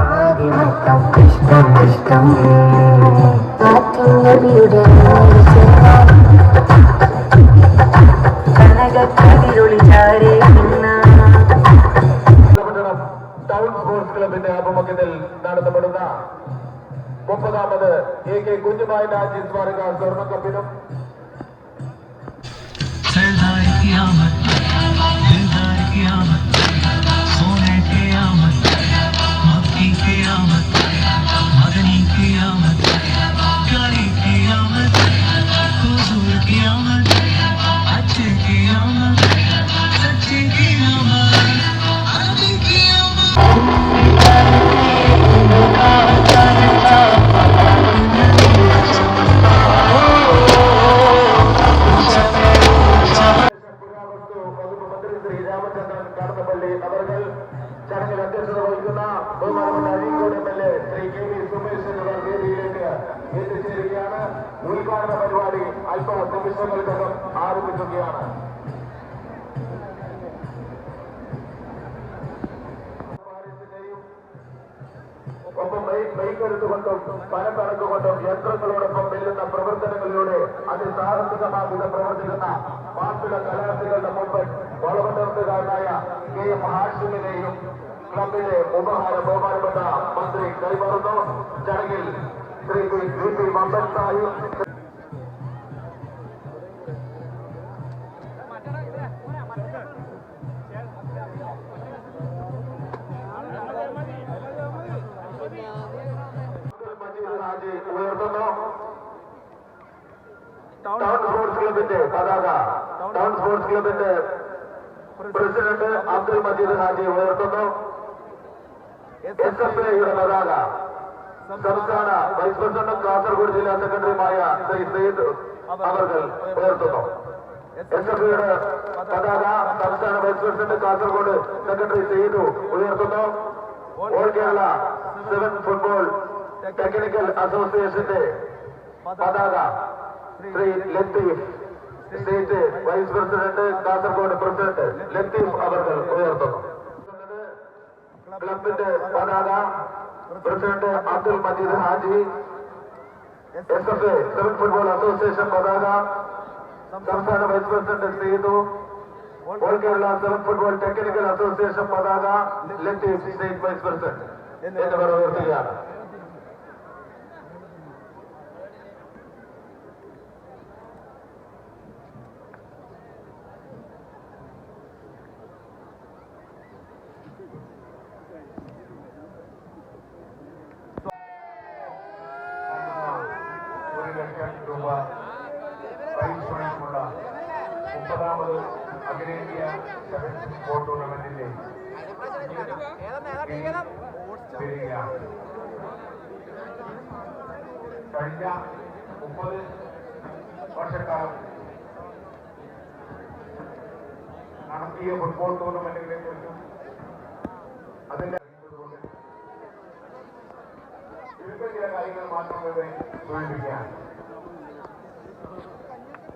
ആദിമത്തം ഇഷ്ടം ഇഷ്ടം ആത്മീയതയുടെ കനകത്തിരുളി ചാരേ പട്ടണം ടൗൺ സ്പോർട്സ് ക്ലബിന്റെ ആഭിമുഖ്യത്തിൽ നടത്തപ്പെടുന്ന മുപ്പതാമത് എ കെ കുഞ്ഞുമായി രാജി സ്മാരക സ്വർണ്ണക്കപ്പിനും सरदार की आमद दिलदार की आमद ആരംഭിക്കുകയാണ് ഒപ്പം ബൈക്കെടുത്തുകൊണ്ടും പണം കണക്കുകൊണ്ടും യന്ത്രങ്ങളോടൊപ്പം വെല്ലുന്ന പ്രവർത്തനങ്ങളിലൂടെ അതിസാഹസികമാവിധം പ്രവർത്തിക്കുന്ന മാപ്പിള കലാർത്ഥികളുടെ മുമ്പ് വളവട്ടർത്തുകാരനായ കെ എം ഹാഷിമിനെയും ക്ലബിലെ ഉപഹാര ബഹുമാനപ്പെട്ട മന്ത്രി കൈമാറുന്നു ചടങ്ങിൽ ശ്രീ വി പി മമ്പൻ സാഹിബ് ക്ലബിന്റെ പതാക ടൗൺ സ്പോർട്സ് ക്ലബിന്റെ പ്രസിഡന്റ് അബ്ദുൽ മജീദ് ഹാജി ഉയർത്തുന്നു. എസ് എഫ് ഐയുടെ പതാക. സംസ്ഥാന വൈസ് പ്രസിഡന്റും കാസർഗോഡ് ജില്ലാ സെക്രട്ടറിയുമായ ശ്രീ സയ്യിദ് അവർ ഉയർത്തുന്നു. എസ് എഫ് ഐയുടെ പതാക സംസ്ഥാന vice president Kasaragod secretary Sayyid ഉയർത്തുന്നു. All Kerala seven football technical അസോസിയേഷന്റെ പതാക Shri Latheef state vice president Kasaragod president Latheef അവർ ഉയർത്തുന്നു. ക്ലബിന്റെ പതാക president Abdul Majeed Haji S F A civil football association പതാക സംസ്ഥാന vice president Seethu all Kerala civil football technical association പതാക Latheef state vice president എന്നിവർ ഉയർത്തുകയാണ്. അഖിലേന്ത്യാ സ്പോർട്ട് ടൂർണമെന്റിന്റെ കഴിഞ്ഞ മുപ്പത് വർഷക്കാലം നടത്തിയ ഫുട്ബോൾ ടൂർണമെന്റുകളെ കുറിച്ചും അതിന്റെ ചുരുക്കം ചില കാര്യങ്ങൾ മാത്രം സൂചിപ്പിക്കുകയാണ്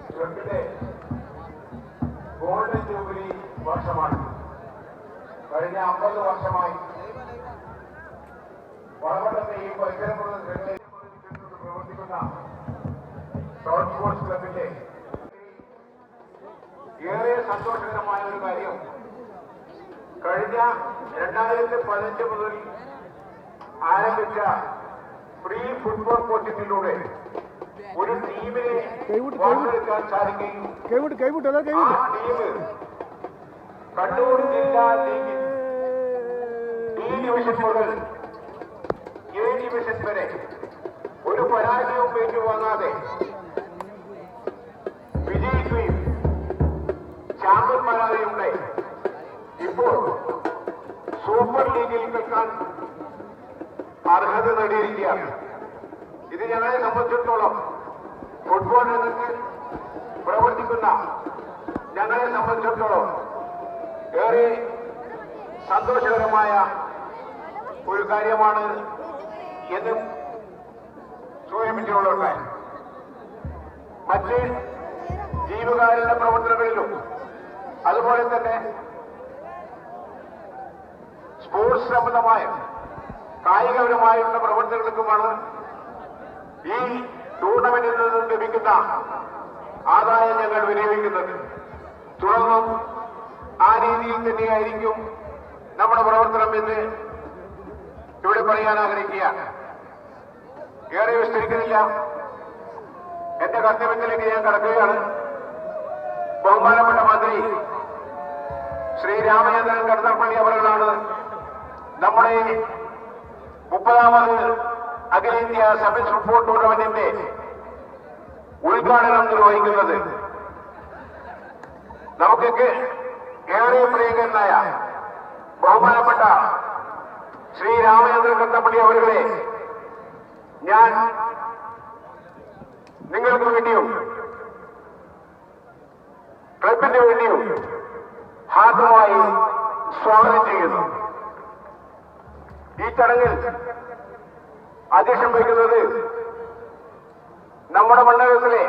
ക്ലബിന്റെ ഗോൾഡൻ ജൂബിലി വർഷമാണ്. കഴിഞ്ഞ അമ്പത് വർഷമായി. വളവട്ടത്തെയും പരിസരമുള്ള പ്രവർത്തിക്കുന്ന ടൗൺ സ്പോർട്സ് ക്ലബിന്റെ ഏറെ സന്തോഷകരമായ ഒരു കാര്യം കഴിഞ്ഞ രണ്ടായിരത്തി പതിനഞ്ച് മുതൽ ആരംഭിച്ച ഫ്രീ ഫുട്ബോൾ കോച്ചിങ്ങിലൂടെ ഒരു ടീമിനെ വാർത്തെടുക്കാൻ സാധിക്കുകയും കൈവിട്ട് കൈവിട്ട് അതാ കൈവിട്ട്. ടീം കണ്ണൂർ ജില്ലാ ലീഗിൽ ഈ ഡിവിഷൻ മുതൽ എ ഡിവിഷൻ വരെ ഒരു പരാജയവും ഏറ്റുവാങ്ങാതെ വിജയിക്കുകയും ചാമ്പ്യന്മാരാകുകയുണ്ടായി ഇപ്പോൾ സൂപ്പർ ലീഗിൽ നിൽക്കാൻ അർഹത നേടിയിരിക്കുകയാണ്. ഇത് ഞങ്ങളെ സംബന്ധിച്ചിടത്തോളം ഫുട്ബോൾ രംഗത്ത് പ്രവർത്തിക്കുന്ന ഞങ്ങളെ സംബന്ധിച്ചിടത്തോളം ഏറെ സന്തോഷകരമായ ഒരു കാര്യമാണ് എന്ന് സൂചിപ്പിച്ചുകൊള്ളട്ടെ മറ്റ് ജീവകാരുണ്യ പ്രവർത്തനങ്ങളിലും അതുപോലെ തന്നെ സ്പോർട്സ് സംബന്ധമായ കായികപരമായുള്ള പ്രവർത്തനങ്ങൾക്കുമാണ് ഈ ടൂർണമെന്റിൽ നിന്നും ലഭിക്കുന്ന ആദായം ഞങ്ങൾ വിനിയോഗിക്കുന്നത്. തുടർന്നും ആ രീതിയിൽ തന്നെയായിരിക്കും നമ്മുടെ പ്രവർത്തനം എന്ന് ഇവിടെ പറയാൻ ആഗ്രഹിക്കുക. ഏറെ വിസ്തരിക്കുന്നില്ല. എന്റെ കർത്തവ്യത്തിലേക്ക് ഞാൻ കടക്കുകയാണ്. ബഹുമാനപ്പെട്ട മന്ത്രി ശ്രീ രാമചന്ദ്രൻ കടന്നപ്പള്ളി അവരുകളാണ് നമ്മുടെ മുപ്പതാമത് അഖിലേന്ത്യാ സബിസ് റിപ്പോർട്ട് ടൂർണമെന്റിന്റെ ഉദ്ഘാടനം നിർവഹിക്കുന്നത് നമുക്കൊക്കെ ഏറെ പ്രിയങ്കരനായ ബഹുമാനപ്പെട്ട ശ്രീ രാമചന്ദ്രൻ കത്തപ്പള്ളി അവരുടെ ഞാൻ നിങ്ങൾക്ക് വേണ്ടിയും ക്ലബിന് വേണ്ടിയും ഹാർദമായി സ്വാഗതം ചെയ്യുന്നു. ഈ ചടങ്ങിൽ അധ്യക്ഷം വഹിക്കുന്നത് നമ്മുടെ മണ്ഡലത്തിലെ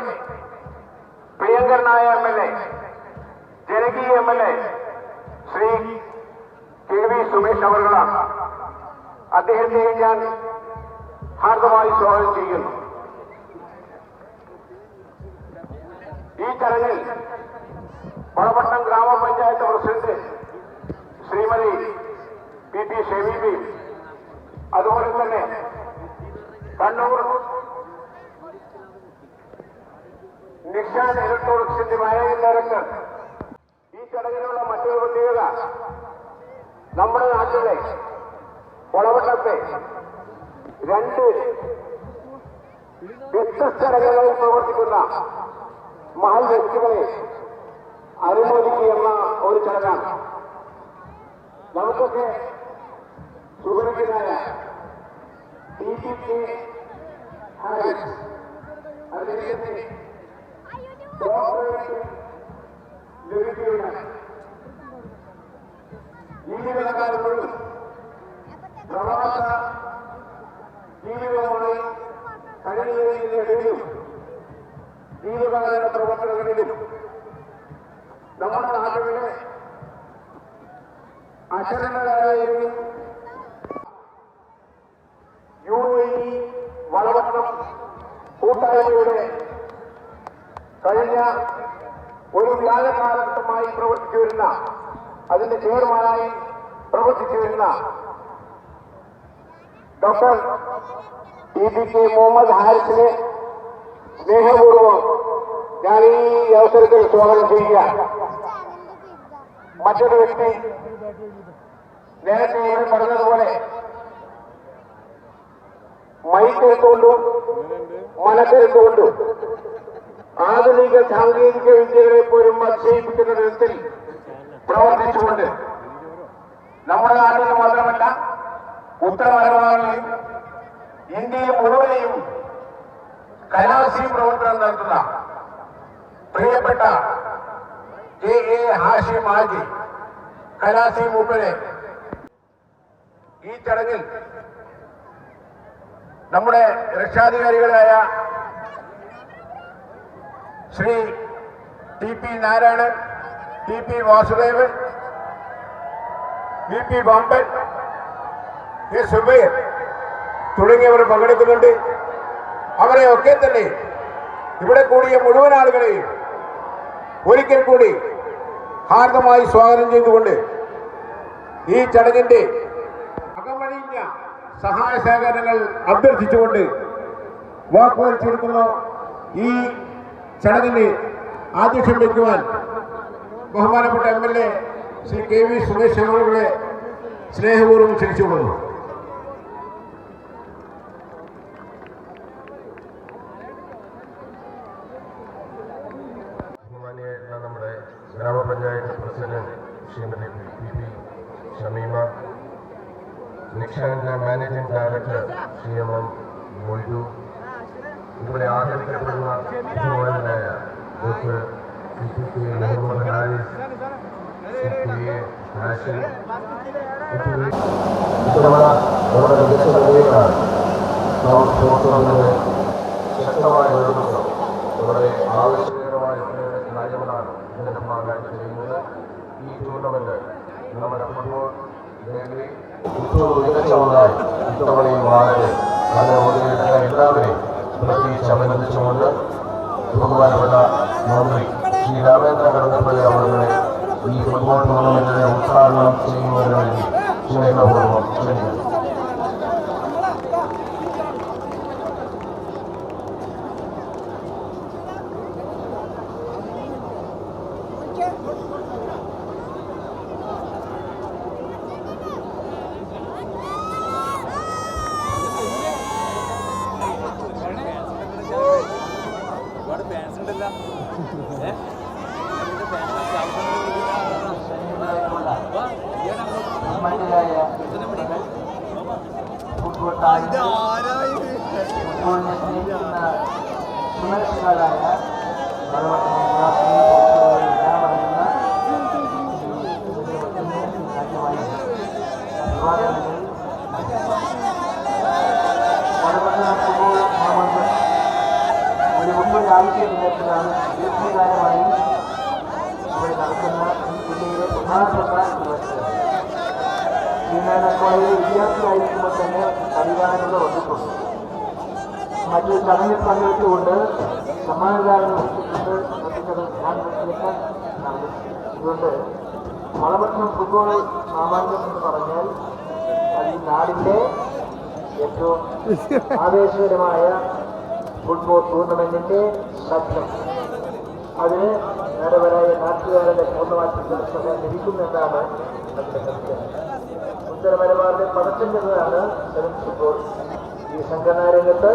പ്രിയങ്കരനായ എം എൽ എ ജനകീയ M L A Shri K V Sumesh അവർകളാണ്. അദ്ദേഹത്തെ ഞാൻ ഹാർദമായി സ്വാഗതം ചെയ്യുന്നു. ഈ ചടങ്ങിൽ വളപട്ടം ഗ്രാമപഞ്ചായത്ത് president Shrimati P P Shemeebi അതുപോലെ തന്നെ കണ്ണൂർ നിഷാൻ ഇലക്ട്രോണിക്സിന്റെ മാനേജിംഗ് ഡയറക്ടർ ഈ ചടങ്ങിലുള്ള മറ്റൊരു പ്രത്യേകത നമ്മുടെ നാട്ടിലെ കൊളവട്ടത്തെ രണ്ട് വ്യത്യസ്ത രംഗങ്ങളിൽ പ്രവർത്തിക്കുന്ന മഹൽ വ്യക്തികളെ അനുമോദിക്കുന്ന ഒരു ചടങ്ങാണ്. നമുക്കൊക്കെ സുഹൃത്തിനായ ടി പി കെ ഹാരിസ് അദ്ദേഹത്തെ ഡോക്ടറേറ്റ് ലഭിക്കുകയുണ്ട് ജീവിതകാലം മുഴുവൻ പ്രവാസ ജീവിതവുമായി കഴിയുന്നതിനിടയിലും ജീവിതകാല പ്രവർത്തനങ്ങളിലും നമ്മുടെ നാട്ടുകളിലെ അശരണരായും യു എ ഇ കൂട്ടായ്മയുടെ കഴിഞ്ഞ ഒരു വ്യാഴകാലഘട്ടമായി പ്രവർത്തിച്ചു വരുന്ന അതിന്റെ ചെയർമാനായി പ്രവർത്തിച്ചു വരുന്ന doctor T P K Muhammad ഹാരിസിനെ സ്നേഹപൂർവം ഞാൻ ഈ അവസരത്തിൽ സ്വാഗതം ചെയ്യുക. മറ്റൊരു വ്യക്തി നേരത്തെ ഇവിടെ പറഞ്ഞതുപോലെ മൈക്കെടുത്തുകൊണ്ടും മനക്കെടുത്തുകൊണ്ടും ആധുനിക സാങ്കേതിക വിദ്യകളെ പോലും അതിശയിപ്പിക്കുന്ന വിധത്തിൽ പ്രവർത്തിച്ചുകൊണ്ട് നമ്മുടെ നാട്ടിൽ മാത്രമല്ല ഉത്തര മലബാറിലെയും ഇന്ത്യയെ മുഴുവനെയും കലാശി പ്രവർത്തനം നടത്തുന്ന പ്രിയപ്പെട്ട കെ. എ. ഹാഷിം ഹാജി കലാശി മൂപ്പനെ ഈ ചടങ്ങിൽ നമ്മുടെ രക്ഷാധികാരികളായ Shri T P Narayanan T P Vasudevan V P Bampan K Zubair തുടങ്ങിയവർ പങ്കെടുക്കുന്നുണ്ട്. അവരെ ഒക്കെ തന്നെ ഇവിടെ കൂടിയ മുഴുവൻ ആളുകളെയും ഒരിക്കൽ കൂടി ഹാർദമായി സ്വാഗതം ചെയ്തുകൊണ്ട് ഈ ചടങ്ങിന്റെ അകമഴിഞ്ഞ സഹായ സഹകരണങ്ങൾ അഭ്യർത്ഥിച്ചുകൊണ്ട് വാക്കുകൾ ചുരുക്കുന്നു. ഈ ചടങ്ങിന് ആദ്യം വയ്ക്കുവാൻ ബഹുമാനപ്പെട്ട M L A Shri K V Suresh അവരുടെ സ്നേഹപൂർവം ക്ഷണിച്ചുകൊള്ളുന്നു. നമ്മുടെ ഗ്രാമപഞ്ചായത്ത് president Shrimati P P Shameema നിക്ഷാന്റെ managing director Shri M M Moidu ഇവിടെ ആദരിക്കപ്പെടുന്ന doctor K C P Hashim ഇത്തവണ ഈ ടൂർണമെന്റ് നമ്മുടെ ഇത്തവണയും വളരെ അത് എല്ലാവരെയും പ്രത്യേകിച്ച് അഭിനന്ദിച്ചുകൊണ്ട് ബഹുമാനപ്പെട്ട മന്ത്രി ശ്രീ രാമേന്ദ്ര കടന്നപ്പള്ളി അവരുടെ ഈ ഫുട്ബോൾ ടൂർണമെന്റിനെ ഉദ്ഘാടനം ചെയ്യുന്നതിന് വേണ്ടി സ്നേഹപൂർവം ക്ഷണിക്കുന്നു. ഫുട്ബോൾ മാമന്ത് ഒരു മുപ്പത് ആഴ്ച ദിനത്തിലാണ് ദീർഘകാലമായി ഇവിടെ നടക്കുന്ന ഈ ജില്ലയിലെ പ്രധാനപ്പെട്ട കോളേജിൽ വിദ്യാർത്ഥിയായിരിക്കുമ്പോൾ തന്നെ പരിഗാനങ്ങൾ വന്നിട്ടുണ്ട് മറ്റു ചടങ്ങിൽ പങ്കെടുത്തുകൊണ്ട് സമ്മാനദാനം വഹിച്ചിട്ടുണ്ട് മറ്റു ഫുട്ബോൾ എന്ന് പറഞ്ഞാൽ അത് ഈ നാടിന്റെ ഏറ്റവും ആവേശകരമായ ഫുട്ബോൾ ടൂർണമെന്റിന്റെ ശബ്ദം അതിന് നേരവരായ നാട്ടുകാരുടെ പൂർണമാക്കി ലഭിക്കുമെന്നാണ് അതിന്റെ സത്യം. ചെന്നതാണ് സെവൻസ് ഫുട്ബോൾ ഈ സംഘടനാ രംഗത്ത്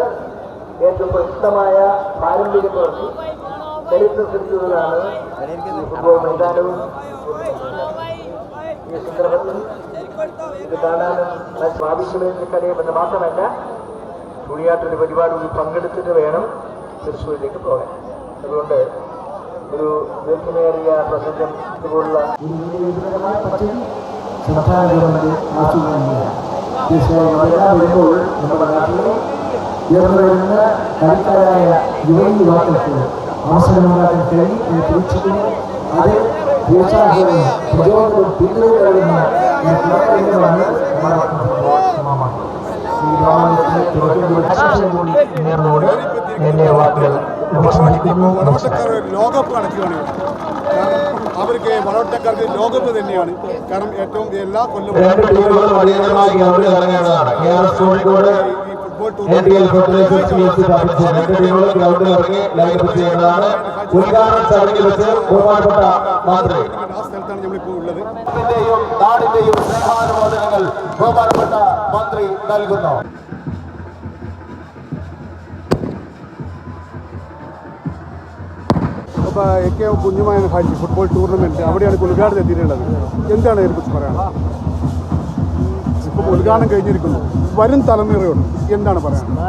ഏറ്റവും പ്രസിദ്ധമായ പാരമ്പര്യ പ്രവൃത്തി ചരിത്രം ഈ ഫുട്ബോൾ മൈതാനവും ഈ സന്ദർഭത്തിൽ ഇത് കാണാനും ആവശ്യമെങ്കിൽ കഴിയുമെന്ന് മാത്രമല്ല ചുഴിയാട്ടൊരു പരിപാടി കൂടി പങ്കെടുത്തിട്ട് വേണം തൃശ്ശൂരിലേക്ക് പോകാൻ. അതുകൊണ്ട് ഒരു ദീർഘമേറിയ പ്രസംഗം ഇതുപോലുള്ള സംസ്ഥാന ഗവൺമെന്റ് ആസൂത്രണം തീർച്ചയായും അതെല്ലാം വരുമ്പോൾ നമ്മുടെ നാട്ടിലെ ഉയർന്നു വരുന്ന കളിക്കാരായ യുവ യുവാക്കൾക്ക് അവസരമുണ്ടാക്കാൻ കഴിയും എന്ന് പ്രതീക്ഷിക്കുന്നു. അത് പ്രോത്സാഹനവും പ്രചോദനവും പിന്തുണ നൽകുന്ന ഒരു പ്രവർത്തനങ്ങളാണ് നമ്മുടെ ഈ ഗ്രാമത്തിന് ആശംസ കൂടി നേർന്നുകൊണ്ട് എന്റെ വാക്കുകൾ ഉപസംഹരിക്കുന്നു. ലോകകപ്പ് കാരണം അവർക്ക് വളവട്ടക്കാർക്ക് ലോകത്ത് തന്നെയാണ്. കാരണം ഏറ്റവും എല്ലാ കൊല്ലവും ഈ ഫുട്ബോൾ ചെയ്യേണ്ടതാണ്. ഉദ്ഘാടന ചടങ്ങിൽ വെച്ച് ബഹുമാനപ്പെട്ട മന്ത്രി ആ സ്ഥലത്താണ് നമ്മളിപ്പോൾ ഉള്ളത്. നാടിന്റെയും സ്നേഹാനുമോദനങ്ങൾ ബഹുമാനപ്പെട്ട മന്ത്രി നൽകുന്നു. എ കെ കുഞ്ഞുമായ ഹാജി ഫുട്ബോൾ ടൂർണമെന്റ് അവിടെയാണ് ഉദ്ഘാടനം എത്തിയിട്ടുള്ളത്. എന്താണ് ഇതിനെക്കുറിച്ച് പറയാനുള്ളത്? ഇപ്പോൾ ഉദ്ഘാടനം കഴിഞ്ഞിരിക്കുന്നു. വരും തലമുറയോട് എന്താണ് പറയാനുള്ളത്?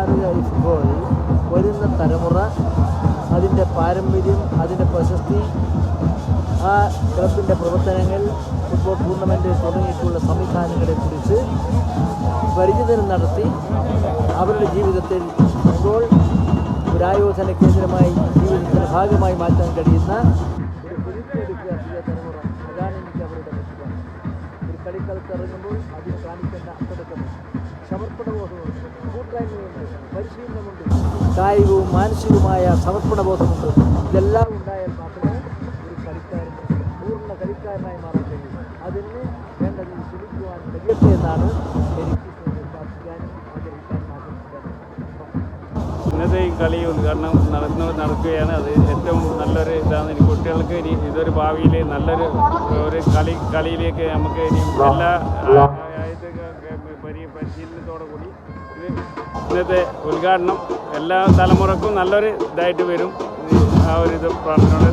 തലമുറ അതിന്റെ പാരമ്പര്യം അതിന്റെ പ്രശസ്തി ആ ക്ലബിന്റെ പ്രവർത്തനങ്ങൾ ഫുട്ബോൾ ടൂർണമെന്റ് തുടങ്ങിയിട്ടുള്ള സംവിധാനങ്ങളെക്കുറിച്ച് പരിചിതനം നടത്തി അവരുടെ ജീവിതത്തിൽ ഫുട്ബോൾ ഒരു ആയോധന കേന്ദ്രമായി ജീവിതത്തിന്റെ ഭാഗമായി മാറ്റാൻ കഴിയുന്ന ഒരു പുതുക്കിയെടുക്കുക പുതിയ തലമുറ അതാണ് എനിക്ക് അവരുടെ ലക്ഷ്യം ഒരു കളിക്കളത്ത് ഇറങ്ങുമ്പോൾ അതിന് കാണിക്കേണ്ട അച്ചടക്കമുണ്ട് സമർപ്പണബോധമുണ്ട്. കൂട്ടായ്മയുണ്ട്. പരിശീലനമുണ്ട്. കായികവും മാനസികവുമായ സമർപ്പണബോധമുണ്ട്. ഇതെല്ലാം ഉണ്ടായാൽ മാത്രമേ ഒരു കളിക്കാരൻ പൂർണ കളിക്കാരനായി മാറാൻ കഴിയൂ. അതിന് വേണ്ടത് ശ്രമിക്കുവാൻ കഴിയട്ടെ എന്നാണ് എനിക്ക് പ്രാർത്ഥിക്കാനും ഇന്നത്തെ ഈ കളി ഉദ്ഘാടനം നടന്നു നടക്കുകയാണ്. അത് ഏറ്റവും നല്ലൊരു ഇതാണ് ഇനി കുട്ടികൾക്ക് ഇനി ഇതൊരു ഭാവിയിൽ നല്ലൊരു ഒരു കളി കളിയിലേക്ക് നമുക്ക് ഇനി ഇത് പരിശീലനത്തോടു കൂടി ഇത് ഇന്നത്തെ ഉദ്ഘാടനം എല്ലാ തലമുറക്കും നല്ലൊരു ഇതായിട്ട് വരും. ആ ഒരു ഇത് പ്രാർത്ഥനയോടെ.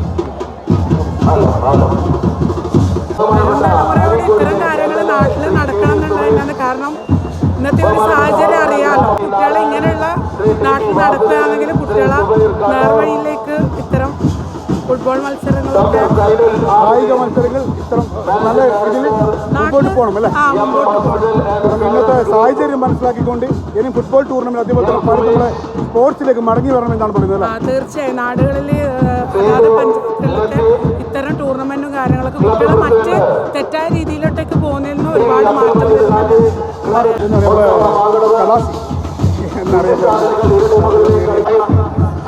ഇത്തരം കാര്യങ്ങൾ നാട്ടിൽ നടക്കണം എന്നുള്ളതിനാണ് കാരണം ഇന്നത്തെ ഒരു സാഹചര്യം അറിയാമല്ലോ കുട്ടികളെ ഇങ്ങനെയുള്ള നാട്ടിൽ നടത്തുകയാണെങ്കിൽ കുട്ടികളെ നേർവഴിയിലേക്ക് ഇത്തരം ഫുട്ബോൾ മത്സരങ്ങളൊക്കെ കായിക മത്സരങ്ങൾ ഇത്തരം നല്ല ഇതിൽ മുമ്പോട്ട് പോകണം അല്ലേ? ഇന്നത്തെ സാഹചര്യം മനസ്സിലാക്കിക്കൊണ്ട് ഇനി ഫുട്ബോൾ ടൂർണമെന്റ് അതേപോലെ തന്നെ പല നമ്മുടെ സ്പോർട്സിലേക്ക് മടങ്ങി വരണമെന്നാണ് പറയുന്നത് തീർച്ചയായും. നാടുകളിൽ പഞ്ചായത്തുകളിലൊക്കെ ഇത്തരം ഇത്തരം ടൂർണമെന്റും കാര്യങ്ങളൊക്കെ കുട്ടികളെ മറ്റ് തെറ്റായ രീതിയിലോട്ടേക്ക് പോകുന്നതിൽ നിന്ന് ഒരുപാട് മാറ്റം വരുന്നുണ്ട്.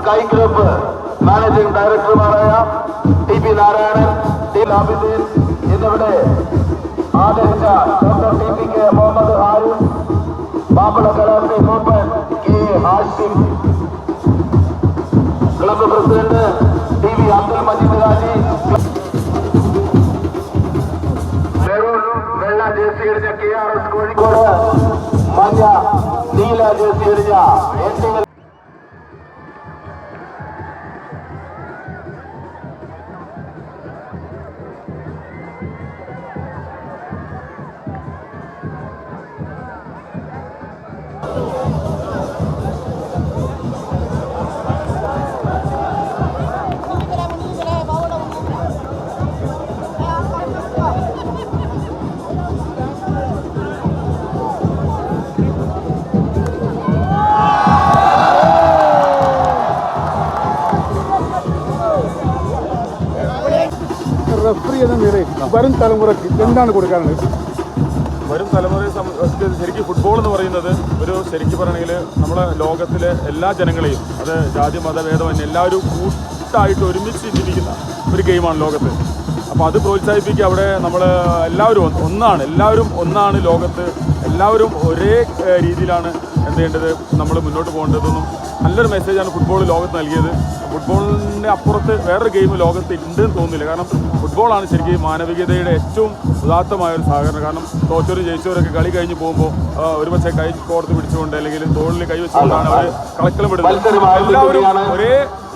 कार्यक्रम मैनेजिंग डायरेक्टर माराया टी पी नारायणन വരും തലമുറയ്ക്ക് എന്താണ് കൊടുക്കാനുള്ളത്? വരും തലമുറയെ സംബന്ധിച്ച് ശരിക്കും ഫുട്ബോൾ എന്ന് പറയുന്നത് ഒരു ശരിക്കും പറയണമെങ്കിൽ നമ്മളെ ലോകത്തിലെ എല്ലാ ജനങ്ങളെയും അത് ജാതി മത ഭേദമന്യേ എല്ലാവരും കൂട്ടായിട്ട് ഒരുമിച്ച് ജീവിക്കുന്ന ഒരു ഗെയിമാണ് ലോകത്ത്. അപ്പോൾ അത് പ്രോത്സാഹിപ്പിക്കുക അവിടെ നമ്മൾ എല്ലാവരും ഒന്നാണ്. എല്ലാവരും ഒന്നാണ് ലോകത്ത്. എല്ലാവരും ഒരേ രീതിയിലാണ് എന്ത് ചെയ്യേണ്ടത്? നമ്മൾ മുന്നോട്ട് പോകേണ്ടതെന്നും നല്ലൊരു മെസ്സേജാണ് ഫുട്ബോൾ ലോകത്ത് നൽകിയത്. ഫുട്ബോളിന്റെ അപ്പുറത്ത് വേറൊരു ഗെയിം ലോകത്ത് ഉണ്ടെന്ന് തോന്നുന്നില്ല. കാരണം ഫുട്ബോളാണ് ശരിക്കും മാനവികതയുടെ ഏറ്റവും ഉദാത്തമായ ഒരു സഹകരണം. കാരണം തോറ്റവരും ജയിച്ചവരൊക്കെ കളി കഴിഞ്ഞ് പോകുമ്പോൾ ഒരുപക്ഷെ കൈ കോർത്ത് പിടിച്ചുകൊണ്ട് അല്ലെങ്കിൽ തോളിൽ കൈ വെച്ചുകൊണ്ടാണ് അവർ കളക്കളം വിടുന്നത് എല്ലാവരും ഒരേ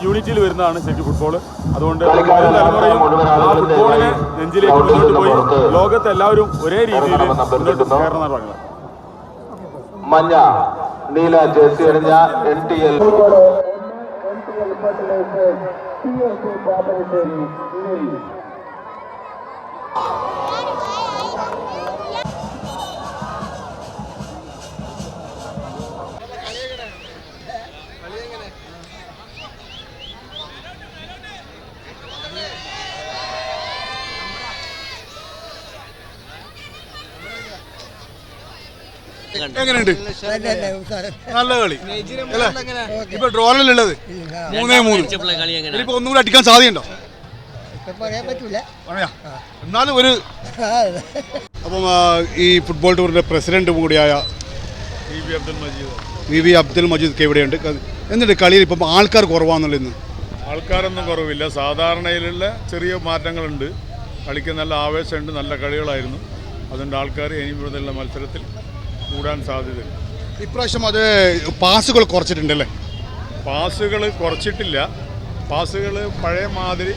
യൂണിറ്റിയിൽ വരുന്നതാണ് ശരിക്കും ഫുട്ബോൾ അതുകൊണ്ട് വരും തലമുറയും ആ ഫുട്ബോളിനെ നെഞ്ചിലേക്ക് മുന്നോട്ട് പോയി ലോകത്തെല്ലാവരും ഒരേ രീതിയിൽ മുന്നോട്ട് സഹകരണം പറയുന്നത് മഞ്ഞ നീല ജേഴ്സി അണിഞ്ഞ എൻ ടി എൽ എങ്ങനെയുണ്ട്? നല്ല കളി. അല്ലേ? ഇപ്പൊ ഡ്രോണിലുള്ളത് മൂന്നേ മൂന്ന്. ഇനിയിപ്പോ ഒന്നും കൂടി അടിക്കാൻ സാധ്യതയുണ്ടോ? എന്നാലും ഒരു അപ്പം ഈ ഫുട്ബോൾ ടൂറിന്റെ പ്രസിഡന്റ് കൂടിയായ E V Abdul Majeed. V V Abdul Majeed ഒക്കെ ഇവിടെയുണ്ട്. എന്നിട്ട് കളിയിൽ ഇപ്പം ആൾക്കാർ കുറവാണെന്നുള്ള ഇന്ന്? ആൾക്കാരൊന്നും കുറവില്ല. സാധാരണയിലുള്ള ചെറിയ മാറ്റങ്ങളുണ്ട്. കളിക്ക് നല്ല ആവേശമുണ്ട് നല്ല കളികളായിരുന്നു. അതുകൊണ്ട് ആൾക്കാർ ഇനി മുതലുള്ള മത്സരത്തിൽ കൂടാൻ സാധ്യതയുണ്ട് ഇപ്രാവശ്യം അത് പാസുകൾ കുറച്ചിട്ടുണ്ടല്ലേ? പാസുകൾ കുറച്ചിട്ടില്ല. പാസുകൾ പഴയ മാതിരി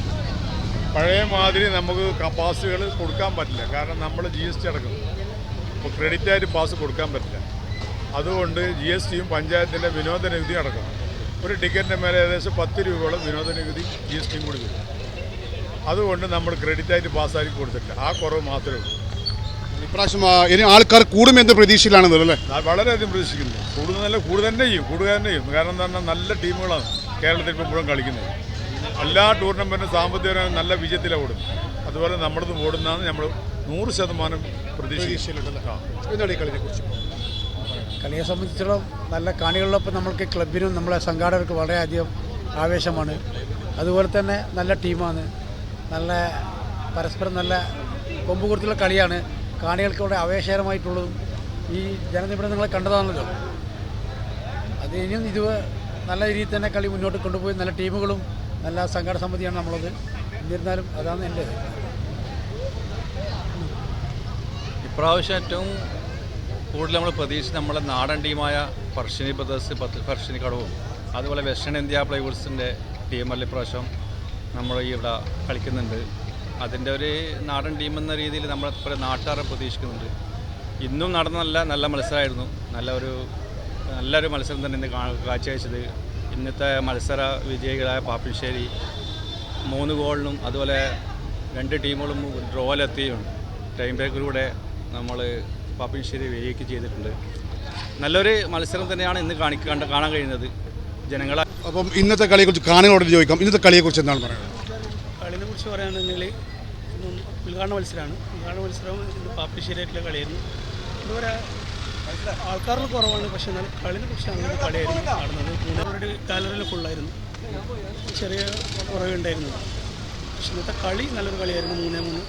പഴയ മാതിരി നമുക്ക് പാസുകൾ കൊടുക്കാൻ പറ്റില്ല. കാരണം നമ്മൾ ജി എസ് ടി അടക്കും. അപ്പോൾ ക്രെഡിറ്റ് ആയിട്ട് പാസ് കൊടുക്കാൻ പറ്റില്ല. അതുകൊണ്ട് ജി എസ് ടിയും പഞ്ചായത്തിന്റെ വിനോദ നികുതി അടക്കണം ഒരു ടിക്കറ്റിന്റെ മേലെ ഏകദേശം പത്ത് രൂപയോളം വിനോദ നികുതി ജി എസ് ടിയും കൂടി വരും. അതുകൊണ്ട് നമ്മൾ ക്രെഡിറ്റ് ആയിട്ട് പാസ്സാക്കി കൊടുത്തിട്ടില്ല. ആ കുറവ് മാത്രമേ ഉള്ളൂ. ഇപ്രാവശ്യം ഇനി ആൾക്കാർ കൂടുമെന്ന പ്രതീക്ഷയിലാണെന്നല്ലോ അല്ലേ? വളരെയധികം പ്രതീക്ഷിക്കുന്നു. കൂടുതൽ കൂടുക തന്നെ ചെയ്യും കൂടുക തന്നെ ചെയ്യും. കാരണം എന്താ പറഞ്ഞാൽ നല്ല ടീമുകളാണ് കേരളത്തിൽ ഇപ്പോൾ മുഴുവൻ കളിക്കുന്നത്. എല്ലാ ടൂർണമെന്റും സാമ്പത്തികപരമായി നല്ല വിജയത്തിലാണ് ഓടും. അതുപോലെ നമ്മളത് ഓടുന്നതാണ് നമ്മൾ നൂറ് ശതമാനം കളിയെ സംബന്ധിച്ചിടത്തോളം നല്ല കാണികളിലൊപ്പം നമ്മൾക്ക് ക്ലബിനും നമ്മളെ സംഘാടകർക്ക് വളരെയധികം ആവേശമാണ്. അതുപോലെ തന്നെ നല്ല ടീമാണ്. നല്ല പരസ്പരം നല്ല കൊമ്പ് കൊടുത്തുള്ള കളിയാണ്. കാണികൾക്ക് ഇവിടെ ആവേശകരമായിട്ടുള്ളതും ഈ ജനനിപുണങ്ങളെ കണ്ടതാണല്ലോ. അത് ഇനിയും ഇത് നല്ല രീതിയിൽ തന്നെ കളി മുന്നോട്ട് കൊണ്ടുപോയി നല്ല ടീമുകളും നല്ല സംഘടന സമിതിയാണ് നമ്മളത്. എന്നിരുന്നാലും അതാണ് എന്റെ. ഇപ്രാവശ്യം ഏറ്റവും കൂടുതൽ നമ്മൾ പ്രതീക്ഷിച്ച് നമ്മളെ നാടൻ ടീമായ പർഷിനി ബ്രദേഴ്സ് പർഷിനി കടവും അതുപോലെ വെസ്റ്റേൺ ഇന്ത്യ പ്ലൈവുഡ്സിന്റെ ടീമല്ല ഇപ്രാവശ്യം നമ്മൾ ഇവിടെ കളിക്കുന്നുണ്ട്. അതിന്റെ ഒരു നാടൻ ടീം എന്ന രീതിയിൽ നമ്മൾ ഇപ്പോൾ നാട്ടുകാരെ പ്രതീക്ഷിക്കുന്നുണ്ട്. ഇന്നും നടന്ന നല്ല നല്ല മത്സരമായിരുന്നു. നല്ല ഒരു നല്ലൊരു മത്സരം തന്നെ ഇന്ന് കാണ കാഴ്ചവെച്ചത്. ഇന്നത്തെ മത്സര വിജയികളായ പാപ്പിശ്ശേരി മൂന്ന് ഗോളിനും അതുപോലെ രണ്ട് ടീമുകളും ഡ്രോയിലെത്തിയും ടൈം ബ്രേക്കിലൂടെ നമ്മൾ പാപ്പിശ്ശേരി വിജയിക്കുകയും ചെയ്തിട്ടുണ്ട്. നല്ലൊരു മത്സരം തന്നെയാണ് ഇന്ന് കാണിക്ക കണ്ട് കാണാൻ കഴിയുന്നത്. ജനങ്ങളെ അപ്പം ഇന്നത്തെ കളിയെക്കുറിച്ച് കാണികളോട് ചോദിക്കാം. ഇന്നത്തെ കളിയെക്കുറിച്ച് എന്താണ് പറയുന്നത് കളിയെക്കുറിച്ച് കുറിച്ച് പറയുകയാണെങ്കിൽ ഉദ്ഘാടന മത്സരമാണ്. ഉദ്ഘാടന മത്സരം പാപ്പിശ്ശേരിയായിട്ടുള്ള കളിയായിരുന്നു. എന്താ പറയുക ആൾക്കാരിൽ കുറവാണ് പക്ഷെ എന്നാൽ കളിയിൽ പക്ഷെ അങ്ങനെ കളിയായിരുന്നു നടന്നത് മൂന്നാമത് ഗാലറിയിൽ ഫുള്ളായിരുന്നു ചെറിയ കുറവുണ്ടായിരുന്നു. പക്ഷെ ഇന്നത്തെ കളി നല്ലൊരു കളിയായിരുന്നു. മൂന്നേ മൂന്ന്.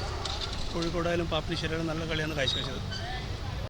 കോഴിക്കോടായാലും പാപ്പിശ്ശേരിയായാലും നല്ല കളിയാണ് കാഴ്ചവെച്ചത്.